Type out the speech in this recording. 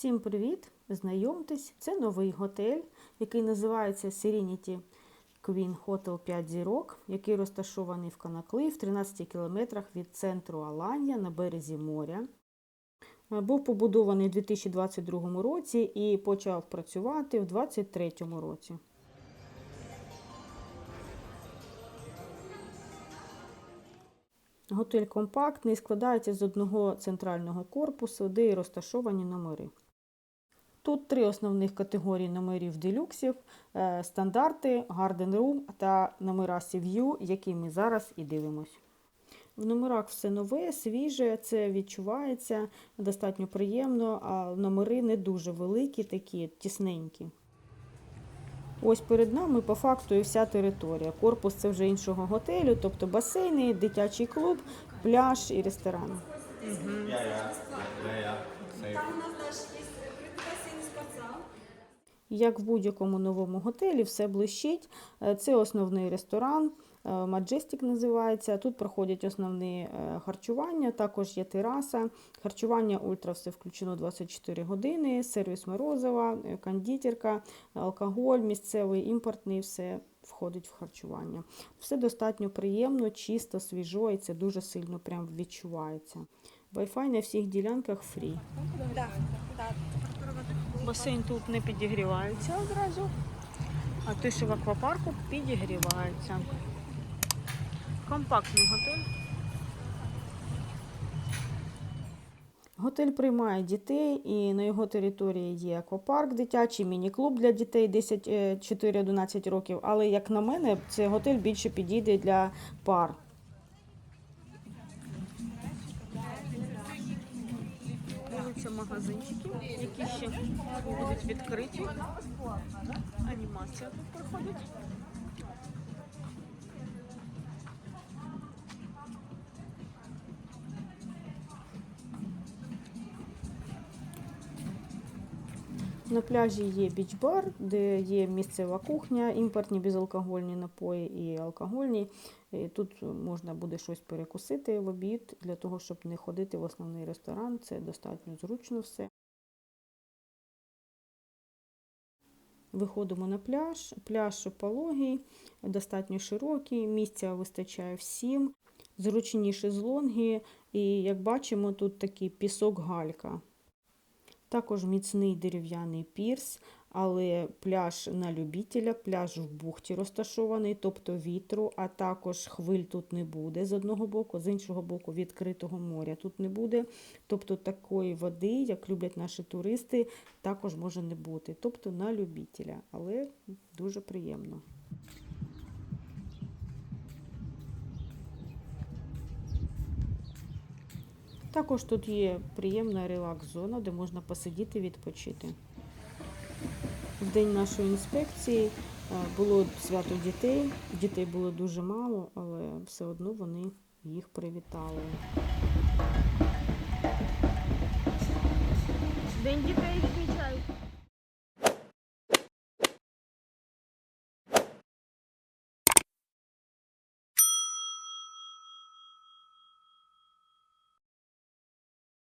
Всім привіт! Знайомтесь, це новий готель, який називається Serenity Queen Hotel 5 зірок, який розташований в Канакли в 13 кілометрах від центру Аланія на березі моря. Е, Був побудований у 2022 році і почав працювати в 2023 році. Готель компактний, складається з одного центрального корпусу, де розташовані номери. Тут три основних категорії номерів делюксів: е, стандарти, Garden Room та номера View, які ми зараз і дивимось. В номерах все нове, свіже, це відчувається достатньо приємно, а номери не дуже великі, такі тісненькі. Ось перед нами по факту і вся територія. Корпус це вже іншого готелю, тобто басейни, дитячий клуб, пляж і ресторан. Там у нас теж є. Як в будь-якому новому готелі, все блищить. Е, Це основний ресторан, Majestic називається. Тут проходять основні е, харчування, також є тераса. Харчування ультра все включено 24 години, сервіс морозива, е, кондитерка, алкоголь, місцевий, імпортний, все входить в харчування. Все достатньо приємно, чисто, свіжо, і це дуже сильно прям відчувається. Wi-Fi на всіх ділянках фрі. Так, так. Басейн тут не підігрівається одразу, а те, що в аквапарку підігрівається. Компактний готель. Готель приймає дітей і на його території є аквапарк дитячий, міні-клуб для дітей 10, е, 4-11 років. Але, як на мене, цей готель більше підійде для пар. Дивиться магазинчики, які ще будуть відкриті. Анімація тут проходить. На пляжі є біч-бар, де є місцева кухня, імпортні безалкогольні напої і алкогольні. І Тут можна буде щось перекусити в обід для того, щоб не ходити в основний ресторан. Це достатньо зручно все. Виходимо на пляж. Пляж пологий, достатньо широкий, місця вистачає всім. Зручні шезлонги, і як бачимо, тут такий пісок-галька. Також міцний дерев'яний пірс, але пляж на любителя, пляж в бухті розташований, тобто вітру, а також хвиль тут не буде з одного боку, з іншого боку відкритого моря тут не буде. Тобто такої води, як люблять наші туристи, також може не бути. Тобто на любителя, але дуже приємно. Також тут є приємна релакс-зона, де можна посидіти, відпочити. В день нашої інспекції е, було свято дітей. Дітей було дуже мало, але все одно вони їх привітали. День дітей